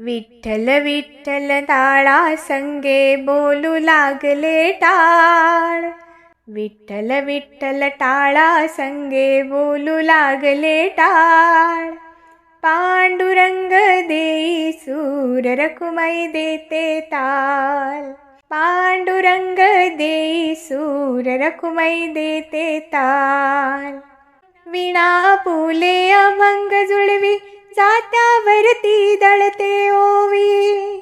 विठ्ठल विठ्ठल टाळा संगे बोलू लागले टाळ. विठ्ठल विठ्ठल टाळा संगे बोलू लागले टाळ. पांडुरंग देई सूर रखुमाई देते ताल. पांडुरंग देई सूर रखुमाई देते ताल. विणा फुले अभंग जुळवी जात्यावरती दळते ओवी.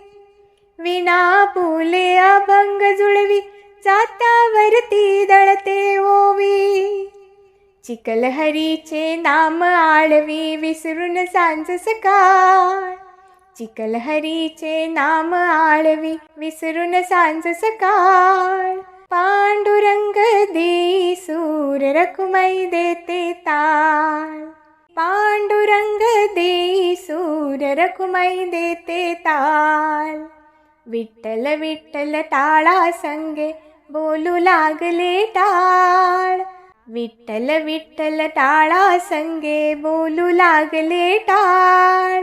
विना पुले अभंग जुळवी जात्यावरती दळते ओवी. चिकलहरीचे नाम आळवी विसरून सांज सकाळ. चिकलहरीचे नाम आळवी विसरून सांज सकाळ. पांडुरंग दे सूर रकुमाई देते ताल पांडुरंग देई सूर रकुमाई देते ताल. विठ्ठल विठ्ठल ताळा संगे बोलू लागले टाळ. विठ्ठल विठ्ठल टाळा संगे बोलू लागले टाळ.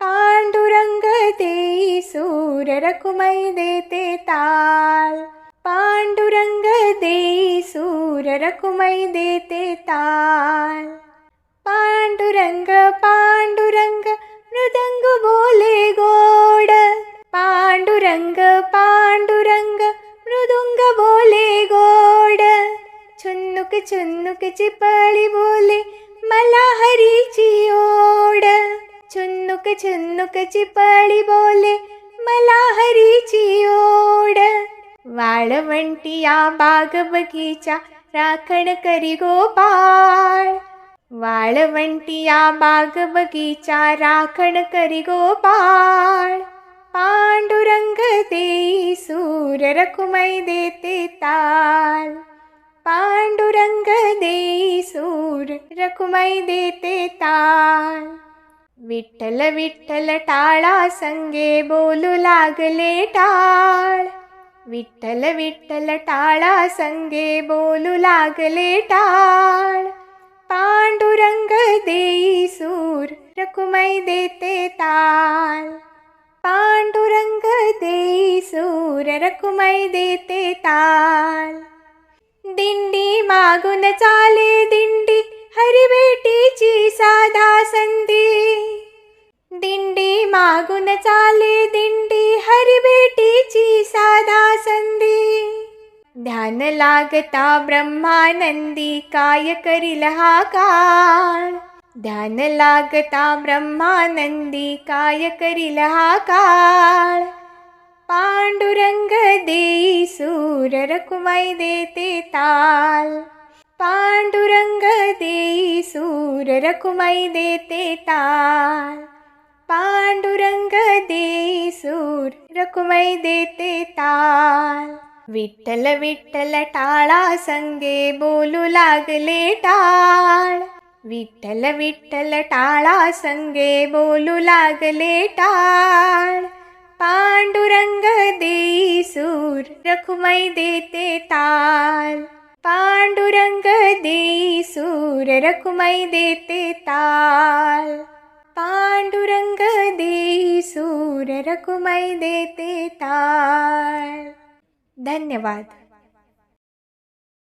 पांडुरंग देई सूर रकुमाई देते ताल. पांडुरंग देई सूर रकुमाई देते ताल. छुन्नुक पाळी चिपळी बोले मला हरीची ओढ. छुन्नुक छुन्नुक चिपळी बोले मला हरीची ओढ. वाळवंटी या बाग बगीचा राखण करी गोपाळ. वाळवंटी या बाग बगीचा राखण करी गोपाळ. पांडुरंग देई सूर रकुमाई देते ताल. सूर देते ताल. विठ्ठल विठ्ठल टाळा संगे बोलू लागले टाळ. विठ्ठल विठ्ठल टाळा संगे बोलू लागले टाळ. पांडुरंग देई सूर रकुमाई देते ताल. पांडुरंग देई सूर रकुमाई देते ताल. दिंडी मागून चाले ध्यान लागता ब्रह्मानंदी काय करील हा काळ. ध्यान लागता ब्रह्मानंदी काय करील हा काळ. पांडुरंग देई सूर रकुमाई देते ताल. पांडुरंग देई सूर रकुमाई देते ताल. पांडुरंग देई सूर रकुमाई देते ताल. विठ्ठल विठ्ठल टाळा संगे बोलू लागले टाळ. विठ्ठल विठ्ठल टाळा संगे बोलू लागले टाळ. पांडुरंग देई सूर रखुमाई देते ताल. पांडुरंग देई सूर रखुमाई देते ताल. पांडुरंग देई सूर रखुमाई देते ताल. धन्यवाद.